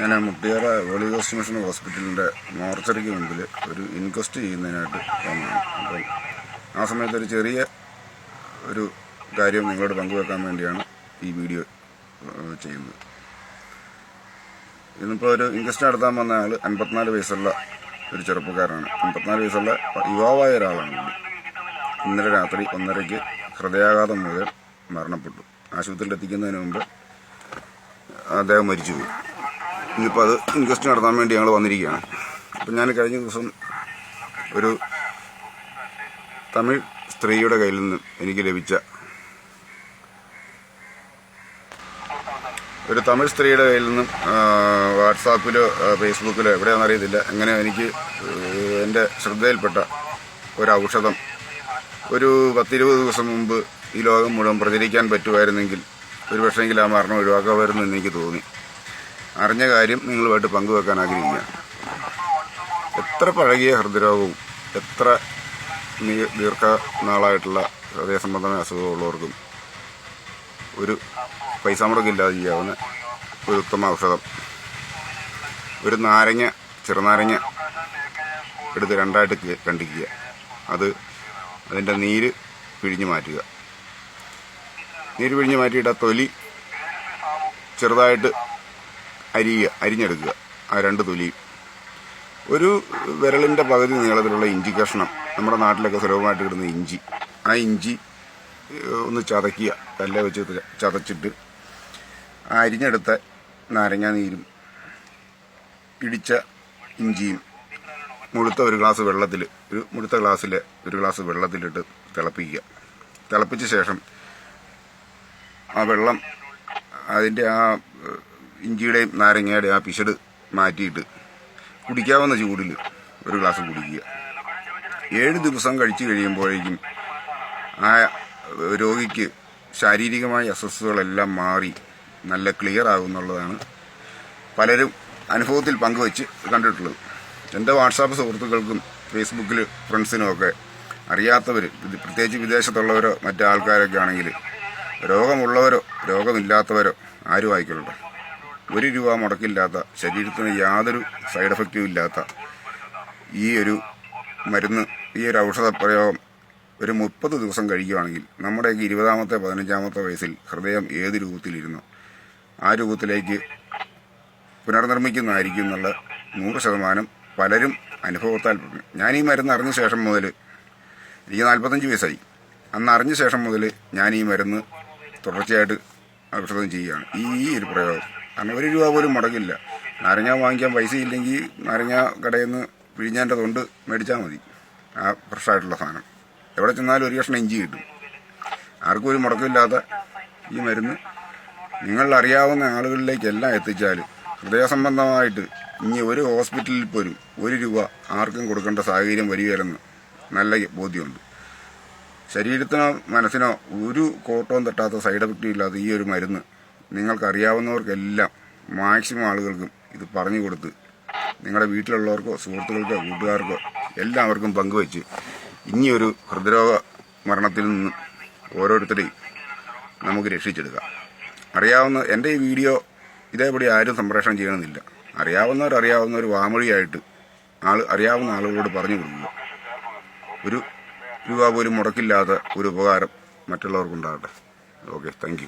ഞാൻ മുട്ടിയാറ holy ghost mission ഹോസ്പിറ്റലിന്റെ മോർച്ചറിക്ക് മുമ്പിൽ ഒരു ഇൻക്വസ്റ്റ് ചെയ്യുന്നതിനായിട്ട് വന്നതാണ്. അപ്പം ആ സമയത്ത് ഒരു ചെറിയ ഒരു കാര്യം നിങ്ങളോട് പങ്കുവെക്കാൻ വേണ്ടിയാണ് ഈ വീഡിയോ ചെയ്യുന്നത്. ഇന്നിപ്പോൾ ഒരു ഇൻക്വസ്റ്റ് നടത്താൻ വന്ന ആൾ അൻപത്തിനാല് വയസ്സുള്ള ഒരു ചെറുപ്പക്കാരനാണ്. അൻപത്തിനാല് വയസ്സുള്ള യുവാവായ ഒരാളാണ് ഇന്നലെ രാത്രി ഒന്നരയ്ക്ക് ഹൃദയാഘാതം മൂലം മരണപ്പെട്ടു. ആശുപത്രിയിൽ എത്തിക്കുന്നതിന് മുമ്പ് അദ്ദേഹം മരിച്ചുപോയി. ഇന്നിപ്പോൾ അത് ഇൻക്വസ്റ്റ് നടത്താൻ വേണ്ടി ഞങ്ങൾ വന്നിരിക്കുകയാണ്. അപ്പം ഞാൻ കഴിഞ്ഞ ദിവസം ഒരു തമിഴ് സ്ത്രീയുടെ കയ്യിൽ നിന്ന് എനിക്ക് ലഭിച്ച ഒരു തമിഴ് സ്ത്രീയുടെ കയ്യിൽ നിന്നും വാട്സാപ്പിലോ ഫേസ്ബുക്കിലോ എവിടെയാണെന്ന് അറിയത്തില്ല. അങ്ങനെ എനിക്ക് എന്റെ ശ്രദ്ധയിൽപ്പെട്ട ഒരു ഔഷധം ഒരു പത്തിരുപത് ദിവസം മുമ്പ് ഈ ലോകം മുഴുവൻ പ്രചരിക്കാൻ പറ്റുമായിരുന്നെങ്കിൽ ഒരു പക്ഷേങ്കിൽ ആ മരണം ഒഴിവാക്കാമായിരുന്നു എന്ന് എനിക്ക് തോന്നി. അറിഞ്ഞ കാര്യം നിങ്ങളുമായിട്ട് പങ്കുവെക്കാൻ ആഗ്രഹിക്കുകയാണ് എത്ര പഴകിയ ഹൃദ്രോഗവും എത്ര ദീർഘനാളായിട്ടുള്ള ഹൃദയ സംബന്ധമായ അസുഖമുള്ളവർക്കും ഒരു പൈസ മുടക്കില്ലാതെ ചെയ്യാവുന്ന ഒരു ഉത്തമ ഔഷധം. ഒരു നാരങ്ങ ചെറുനാരങ്ങ എടുത്ത് രണ്ടായിട്ട് കണ്ടിക്കുക. അത് അതിന്റെ നീര് പിഴിഞ്ഞു മാറ്റുക. നീര് പിഴിഞ്ഞു മാറ്റിയിട്ട് ആ തൊലി ചെറുതായിട്ട് അരിയുക അരിഞ്ഞെടുക്കുക. ആ രണ്ട് തൊലിയും ഒരു വിരലിന്റെ പകുതി നീളത്തിലുള്ള ഇഞ്ചി കഷ്ണം. നമ്മുടെ നാട്ടിലൊക്കെ സുലഭമായിട്ട് കിടുന്ന ഇഞ്ചി. ആ ഇഞ്ചി ഒന്ന് ചതയ്ക്കുക. കല്ല വെച്ച് ചതച്ചിട്ട് ആ അരിഞ്ഞെടുത്ത നാരങ്ങാ നീരും ഇടിച്ച ഇഞ്ചിയും മുഴുത്ത ഒരു ഗ്ലാസ് വെള്ളത്തിൽ ഒരു മുഴുത്ത ഗ്ലാസ്സിൽ ഒരു ഗ്ലാസ് വെള്ളത്തിലിട്ട് തിളപ്പിക്കുക. തിളപ്പിച്ച ശേഷം ആ വെള്ളം അതിന്റെ ആ ഇഞ്ചിയുടെയും നാരങ്ങയുടെയും ആ പിശട് മാറ്റിയിട്ട് കുടിക്കാവുന്ന ചൂടിൽ ഒരു ഗ്ലാസ് കുടിക്കുക. ഏഴ് ദിവസം കഴിച്ചു കഴിയുമ്പോഴേക്കും ആ രോഗിക്ക് ശാരീരികമായ അസ്വസ്ഥതകളെല്ലാം മാറി നല്ല ക്ലിയർ ആകുന്നുള്ളതാണ് പലരും അനുഭവത്തിൽ പങ്കുവെച്ച് കണ്ടിട്ടുള്ളത്. എന്റെ വാട്സാപ്പ് സുഹൃത്തുക്കൾക്കും ഫേസ്ബുക്കിൽ ഫ്രണ്ട്സിനുമൊക്കെ അറിയാത്തവർ പ്രത്യേകിച്ച് വിദേശത്തുള്ളവരോ മറ്റു ആൾക്കാരൊക്കെ ആണെങ്കിൽ രോഗമുള്ളവരോ രോഗമില്ലാത്തവരോ ആരും ആയിക്കൊള്ളട്ടെ ഒരു രൂപ മുടക്കില്ലാത്ത ശരീരത്തിന് യാതൊരു സൈഡ് എഫക്റ്റും ഇല്ലാത്ത ഈ ഒരു മരുന്ന് ഈ ഒരു ഔഷധ പ്രയോഗം ഒരു മുപ്പത് ദിവസം കഴിക്കുകയാണെങ്കിൽ നമ്മുടെയൊക്കെ ഇരുപതാമത്തെ പതിനഞ്ചാമത്തെ വയസ്സിൽ ഹൃദയം ഏത് രൂപത്തിലിരുന്നോ? ആ രൂപത്തിലേക്ക് പുനർനിർമ്മിക്കുന്നതായിരിക്കും എന്നുള്ള നൂറ് ശതമാനം പലരും അനുഭവത്താൽ. ഞാൻ ഈ മരുന്ന് അറിഞ്ഞ ശേഷം മുതൽ എനിക്ക് നാൽപ്പത്തഞ്ച് വയസ്സായി. അന്ന് അറിഞ്ഞ ശേഷം മുതൽ ഞാൻ ഈ മരുന്ന് തുടർച്ചയായിട്ട് ഔഷധം ചെയ്യുകയാണ്. ഈ ഒരു പ്രയോഗം. കാരണം ഒരു രൂപ പോലും മുടക്കില്ല നാരങ്ങ വാങ്ങിക്കാൻ പൈസ ഇല്ലെങ്കിൽ നാരങ്ങ കടയിൽ നിന്ന് പിഴിഞ്ഞാന്റെ തൊണ്ട് മേടിച്ചാൽ മതി. ആ ഫ്രഷായിട്ടുള്ള സാധനം. എവിടെ ചെന്നാലും ഒരു കഷ്ണം ഇഞ്ചി കിട്ടും. ആർക്കും ഒരു മുടക്കമില്ലാത്ത ഈ മരുന്ന് നിങ്ങൾ അറിയാവുന്ന ആളുകളിലേക്കെല്ലാം എത്തിച്ചാൽ ഹൃദയ സംബന്ധമായിട്ട് ഇനി ഒരു ഹോസ്പിറ്റലിൽ പോലും ഒരു രൂപ ആർക്കും കൊടുക്കേണ്ട സാഹചര്യം വരികയില്ലെന്ന് നല്ല ബോധ്യമുണ്ട്. ശരീരത്തിനോ മനസ്സിനോ ഒരു കോട്ടവും തട്ടാത്ത സൈഡ് എഫക്റ്റും ഇല്ലാത്ത ഈ ഒരു മരുന്ന് നിങ്ങൾക്കറിയാവുന്നവർക്കെല്ലാം മാക്സിമം ആളുകൾക്കും ഇത് പറഞ്ഞു കൊടുത്ത് നിങ്ങളുടെ വീട്ടിലുള്ളവർക്കോ സുഹൃത്തുക്കൾക്കോ കൂട്ടുകാർക്കോ എല്ലാവർക്കും പങ്കുവെച്ച് ഇനിയൊരു ഹൃദ്രോഗ മരണത്തിൽ നിന്ന് ഓരോരുത്തരെയും നമുക്ക് രക്ഷിച്ചെടുക്കാം. അറിയാവുന്ന എന്റെ ഈ വീഡിയോ ഇതേപടി ആരും സംപ്രേഷണം ചെയ്യണമെന്നില്ല അറിയാവുന്നവർ അറിയാവുന്നവർ വാമൊഴിയായിട്ട് ആൾ അറിയാവുന്ന ആളുകളോട് പറഞ്ഞു കൊടുക്കുക. ഒരു രൂപ പോലും മുടക്കില്ലാത്ത ഒരു ഉപകാരം മറ്റുള്ളവർക്കുണ്ടാകട്ടെ. Okay thank